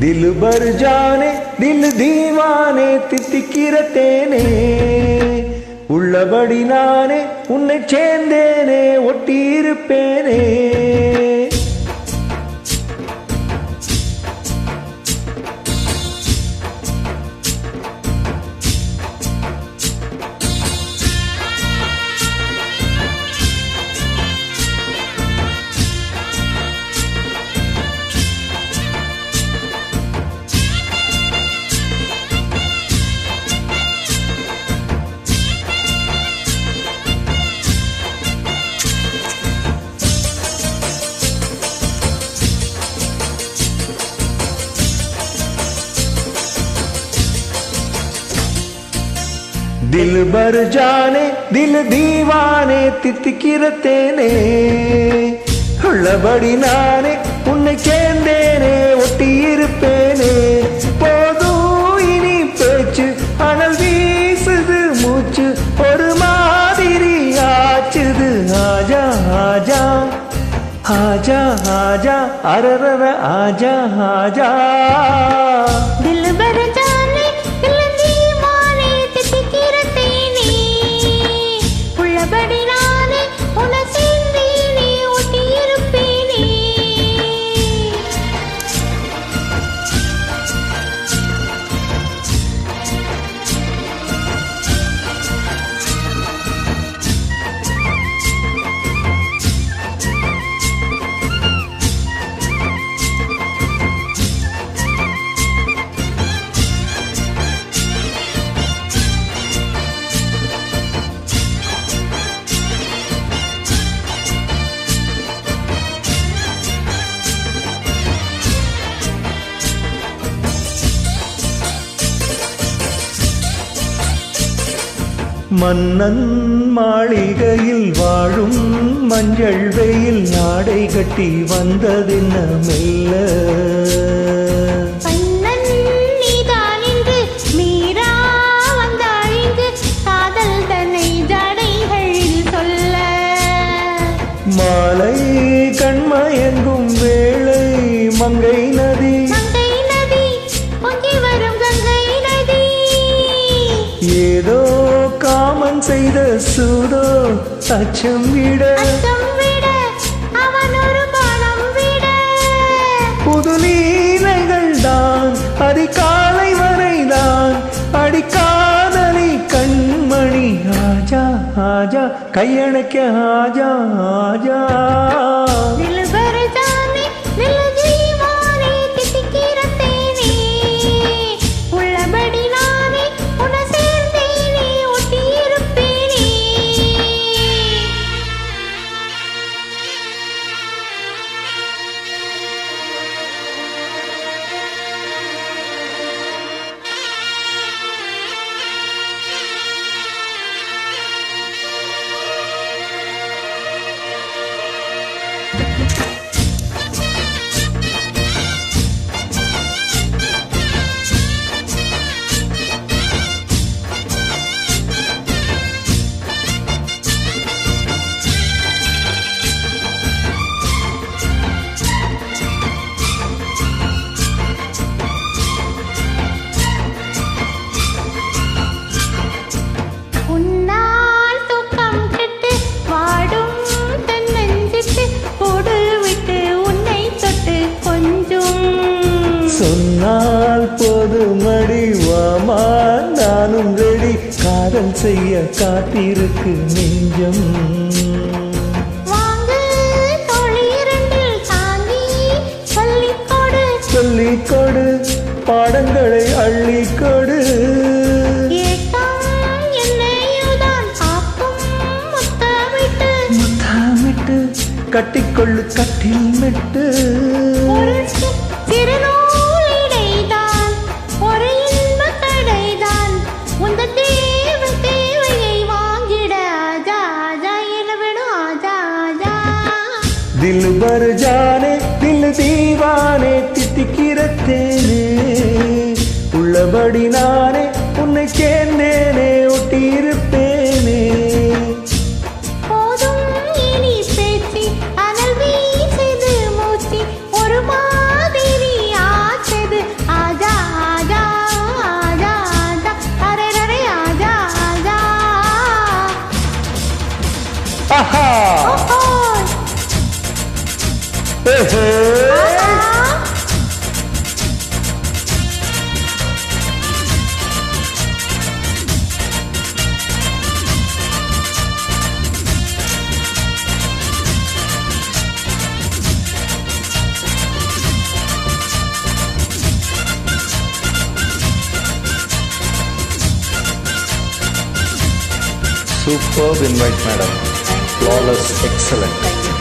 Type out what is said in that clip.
दिल भर जाने दिल दीवाने தித்திக்கிற தேனே உள்ளபடி நானே உன்னை சேர்ந்தேனே ஒட்டியிருப்பேனே दिल भर जाने दिल दीवाने தித்திக்கிற தேனே உள்ளபடி நானே உன்னை சேர்ந்தேனே ஒட்டியிருப்பேனே போதும் இனி பேச்சு அனல் வீசுது மூச்சு ஒரு மாதிரி ஆச்சுது ஆஜா ஆஜா ஆஜா ஆஜா அரரர ஆஜா ஆஜா दिल भर மன்னன் மாளிகையில் வாழும் மஞ்சள் வெயில் நாடை கட்டி வந்ததென்ன மெல்ல? மாலை கண்மயங்கும் வேளை மங்கை சூதோ அச்சம் விட. புது லீலைகள் தான் அதிகாலை வரைதான். அடிக்காதலி கண்மணி ஆஜா ஆஜா கையணைக்க ஆஜா ஆஜா. காதல் செய்ய காத்திருக்கு நெஞ்சம். வாங்கு தோழி இரண்டில் தாங்கி சொல்லிக் கொடு. சொல்லிக் கொடு பாடங்களை அள்ளிக் கொடு. ஏக்கம் என்னையுதான் ஆக்கும் முத்தமிட்டு. முத்தாமிட்டு கட்டிக்கொள்ளு கட்டில் மெட்டு. தில் பர் ஜானே தில் தீவானே தித்திக்கிற தேனே. உள்ளபடி நானே Superb invite, madam. Flawless, excellent.